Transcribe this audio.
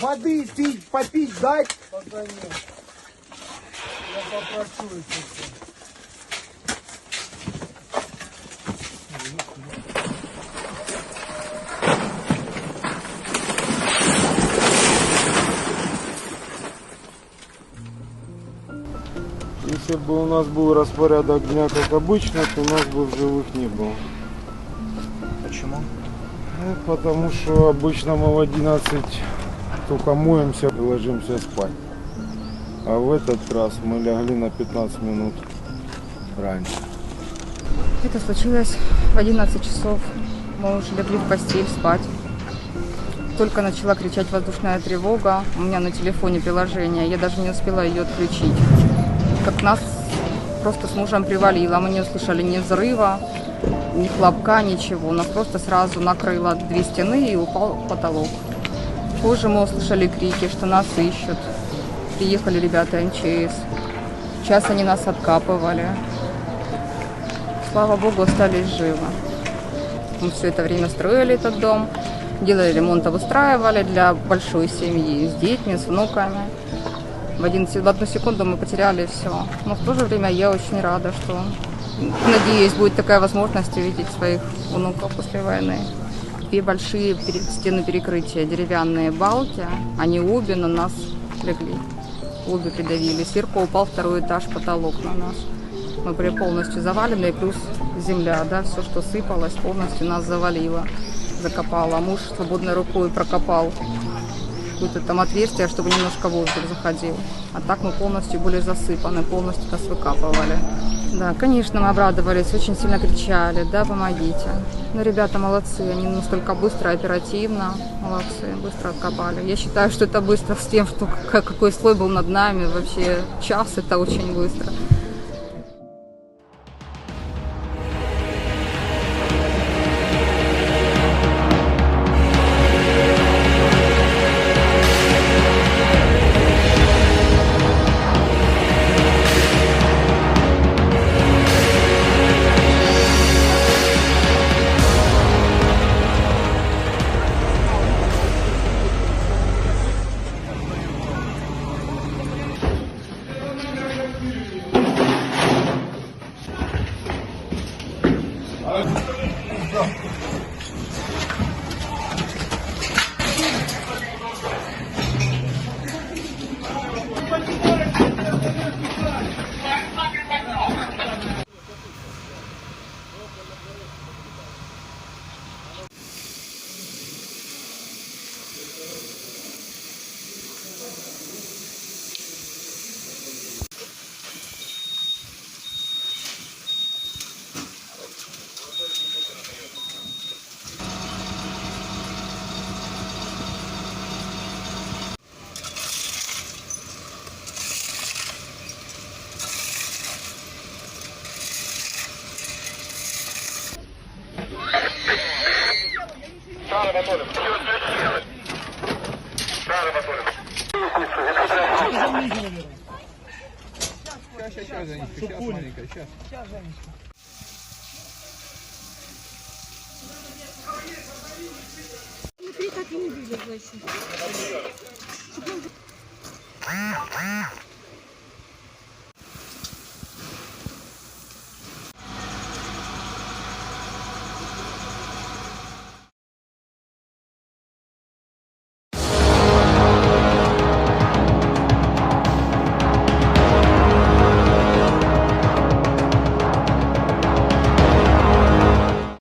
Воды пить, попить дать? Пока нет. Я попрошу если Если бы у нас был распорядок дня как обычно, то нас бы в живых не было. Почему? Ну, потому что обычно мы в 11 только моемся и ложимся спать. А в этот раз мы лягли на 15 минут раньше. Это случилось в 11 часов. Мы уже легли в постель спать. Только начала кричать воздушная тревога. У меня на телефоне приложение. Я даже не успела ее отключить. Как нас просто с мужем привалило. Мы не услышали ни взрыва, ни хлопка, ничего. Нас просто сразу накрыло две стены и упал потолок. Позже мы услышали крики, что нас ищут. Приехали ребята МЧС. Сейчас они нас откапывали. Слава богу, остались живы. Мы все это время строили этот дом, делали ремонт, обустраивали для большой семьи, с детьми, с внуками. В, один, в одну секунду мы потеряли все. Но в то же время я очень рада, что, надеюсь, будет такая возможность увидеть своих внуков после войны. Две большие стены перекрытия, деревянные балки, они обе на нас легли. Обе придавили. Сверху упал второй этаж, потолок на нас. Мы были полностью завалены, плюс земля, да, все, что сыпалось, полностью нас завалило, закопало. Муж свободной рукой прокопал какое-то там отверстие, чтобы немножко воздух заходил. А так мы полностью были засыпаны, полностью нас выкапывали. Да, конечно, мы обрадовались, очень сильно кричали, да, помогите. Но ребята молодцы, они настолько быстро, оперативно, молодцы, быстро откопали. Я считаю, что это быстро с тем, что как- какой слой был над нами, вообще час это очень быстро. Hello. Внутри так и не видел больше.